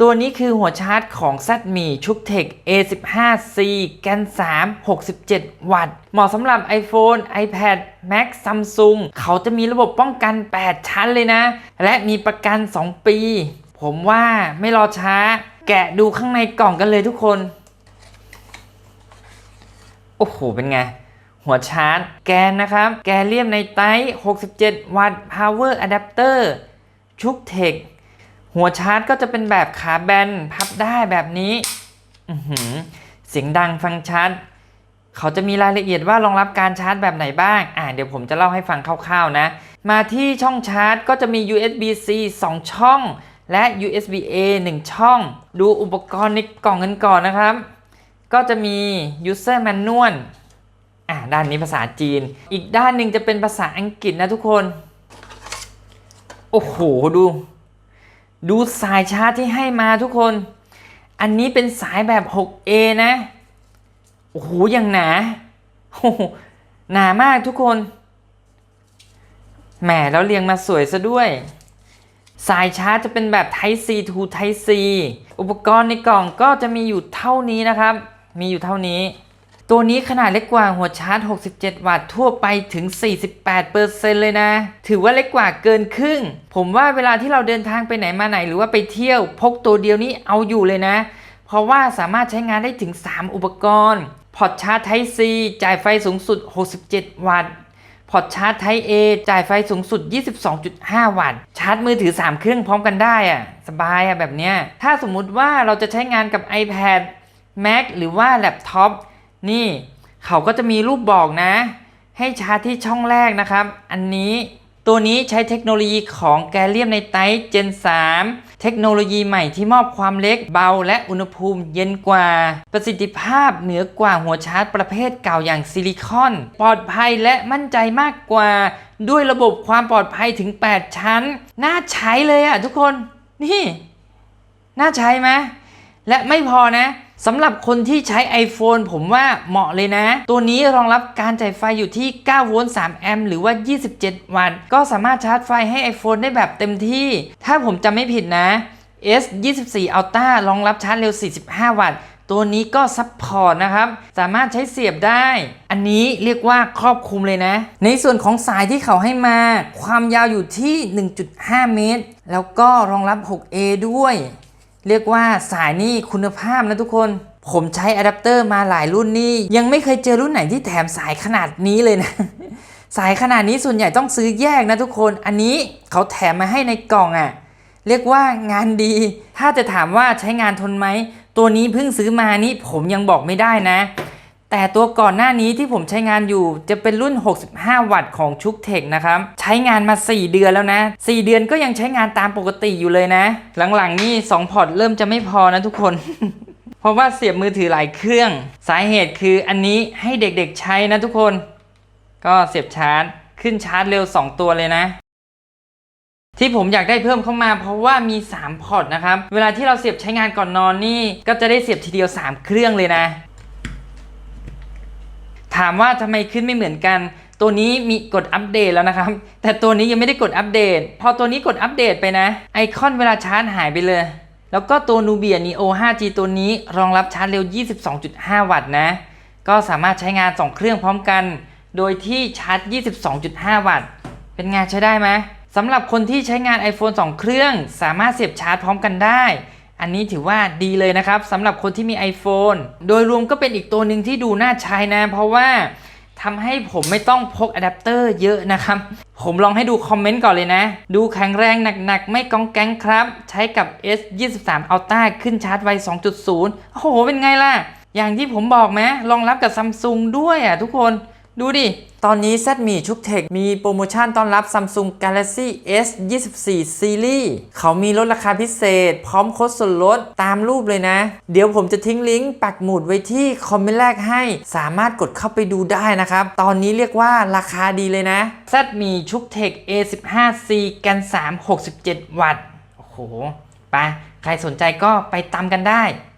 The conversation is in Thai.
ตัวนี้คือหัวชาร์จของ z m i ชุกเทค A15C แกน3 67 วัตต์ เหมาะสำหรับ iPhone, iPad, Mac, Samsung เขาจะมีระบบป้องกัน 8 ชั้นเลยนะ และมีประกัน 2 ปี ผมว่าไม่รอช้า แกะดูข้างในกล่องกันเลยทุกคน โอ้โห เป็นไง หัวชาร์จ แกนนะครับ แกนเลียมในไต67 วัตต์ Power Adapter ชุกเทค หัวชาร์จก็จะเป็นแบบขาแบนพับได้แบบนี้เสียงดังฟังชัด เขาจะมีรายละเอียดว่ารองรับการชาร์จแบบไหนบ้าง อ่าเดี๋ยวผมจะเล่าให้ฟังคร่าวๆนะ มาที่ช่องชาร์จก็จะมี USB-C 2 ช่อง และ USB-A 1 ช่อง ดูอุปกรณ์ในกล่องกันก่อนนะครับ ก็จะมี user manual อ่าด้านนี้ภาษาจีน อีกด้านหนึ่งจะเป็นภาษาอังกฤษนะทุกคน โอ้โหดู ดูสายชาร์จที่ให้มาทุกคน อันนี้เป็นสายแบบ 6A นะ โอ้โหอย่างหนาหหนามากทุกคน แหมแล้วเรียงมาสวยซะด้วย สายชาร์จจะเป็นแบบ Type C to Type C อุปกรณ์ในกล่องก็จะมีอยู่เท่านี้นะครับ มีอยู่เท่านี้ ตัวนี้ขนาดเล็กกว่าหัวชาร์จ 67 วัตต์ทั่วไปถึง 48%เลยนะ ถือว่าเล็กกว่าเกินครึ่ง ผมว่าเวลาที่เราเดินทางไปไหนมาไหน หรือว่าไปเที่ยวพกตัวเดียวนี้เอาอยู่เลยนะ เพราะว่าสามารถใช้งานได้ถึง 3 อุปกรณ์ พอร์ตชาร์จ Type C จ่ายไฟสูงสุด 67 วัตต์ พอร์ตชาร์จ Type A จ่ายไฟสูงสุด 22.5 วัตต์ ชาร์จมือถือ 3 เครื่องพร้อมกันได้อะสบายอะแบบเนี้ย ถ้าสมมุติว่าเราจะใช้งานกับ iPad Mac หรือว่าแล็ปท็อป นี่เขาก็จะมีรูปบอกนะ ให้ชาร์จที่ช่องแรกนะครับ อันนี้ตัวนี้ใช้เทคโนโลยีของแกลเลียมในไตร์ Gen 3เทคโนโลยีใหม่ที่มอบความเล็กเบาและอุณหภูมิเย็นกว่า ประสิทธิภาพเหนือกว่าหัวชาร์จประเภทเก่าอย่างซิลิคอน ปลอดภัยและมั่นใจมากกว่า ด้วยระบบความปลอดภัยถึง 8 ชั้น น่าใช้เลยอะทุกคน นี่ น่าใช้ไหมและไม่พอนะ สำหรับคนที่ใช้ iPhone ผมว่าเหมาะเลยนะ ตัวนี้รองรับการจ่ายไฟอยู่ที่ 9 โวลต์ 3 แอมป์ หรือว่า 27 วัตต์ ก็สามารถชาร์จไฟให้ iPhone ได้แบบเต็มที่ ถ้าผมจำไม่ผิดนะ S 24 Ultra รองรับชาร์จเร็ว 45 วัตต์ ตัวนี้ก็ซัพพอร์ตนะครับ สามารถใช้เสียบได้ อันนี้เรียกว่าครอบคลุมเลยนะ ในส่วนของสายที่เขาให้มา ความยาวอยู่ที่ 1.5 เมตร แล้วก็รองรับ 6A ด้วย เรียกว่าสายนี่คุณภาพนะทุกคน ผมใช้อะแดปเตอร์มาหลายรุ่นนี่ ยังไม่เคยเจอรุ่นไหนที่แถมสายขนาดนี้เลยนะ สายขนาดนี้ส่วนใหญ่ต้องซื้อแยกนะทุกคน อันนี้เขาแถมมาให้ในกล่องอะ่ะ เรียกว่างานดี ถ้าจะถามว่าใช้งานทนไหม ตัวนี้เพิ่งซื้อมานี่ผมยังบอกไม่ได้นะ แต่ตัวก่อนหน้านี้ที่ผมใช้งานอยู่จะเป็นรุ่น 65 วัตต์ของชุกเทคนะครับ ใช้งานมา 4 เดือนแล้วนะ 4 เดือนก็ยังใช้งานตามปกติอยู่เลยนะ หลังๆนี่ 2 พอร์ตเริ่มจะไม่พอนะทุกคน เพราะว่าเสียบมือถือหลายเครื่อง สาเหตุคืออันนี้ให้เด็กๆใช้นะทุกคน ก็เสียบชาร์จ ขึ้นชาร์จเร็ว 2 ตัวเลยนะที่ผมอยากได้เพิ่มเข้ามาเพราะว่ามี 3 พอร์ตนะครับ เวลาที่เราเสียบใช้งานก่อนนอนนี่ ก็จะได้เสียบทีเดียว 3 เครื่องเลยนะ ถามว่าทำไมขึ้นไม่เหมือนกัน ตัวนี้มีกดอัปเดตแล้วนะครับ แต่ตัวนี้ยังไม่ได้กดอัปเดต พอตัวนี้กดอัปเดตไปนะ ไอคอนเวลาชาร์จหายไปเลย แล้วก็ตัว Nubia Neo 5G ตัวนี้รองรับชาร์จเร็ว 22.5 วัตต์นะ ก็สามารถใช้งาน 2 เครื่องพร้อมกัน โดยที่ชาร์จ 22.5 วัตต์ เป็นงานใช้ได้ไหมสำหรับคนที่ใช้งาน iPhone 2 เครื่อง สามารถเสียบชาร์จพร้อมกันได้ อันนี้ถือว่าดีเลยนะครับสำหรับคนที่มี iPhone โดยรวมก็เป็นอีกตัวหนึ่งที่ดูน่าใช้นะ เพราะว่าทำให้ผมไม่ต้องพกอะแดปเตอร์เยอะนะครับ ผมลองให้ดูคอมเมนต์ก่อนเลยนะ ดูแข็งแรงหนักๆ ไม่ก้องแก๊งครับ ใช้กับ S 23 Ultra ขึ้นชาร์จไว 2.0 โอ้โห เป็นไงล่ะ อย่างที่ผมบอกไหมรองรับกับซัมซุงด้วยอะทุกคน ดูดิ ตอนนี้ z มีชุกเทคมีโปรโมชั่นต้อนรับ Samsung Galaxy S 24 Series เขามีลดราคาพิเศษ พร้อมโค้ดส่วนลดตามรูปเลยนะ เดี๋ยวผมจะทิ้งลิงก์ปักหมุดไว้ที่คอมเมนต์แรกให้ สามารถกดเข้าไปดูได้นะครับ ตอนนี้เรียกว่าราคาดีเลยนะ Z มีชุกเทค A15C แกน3 67 วัตต์ โอ้โห ไป ใครสนใจก็ไปตามกันได้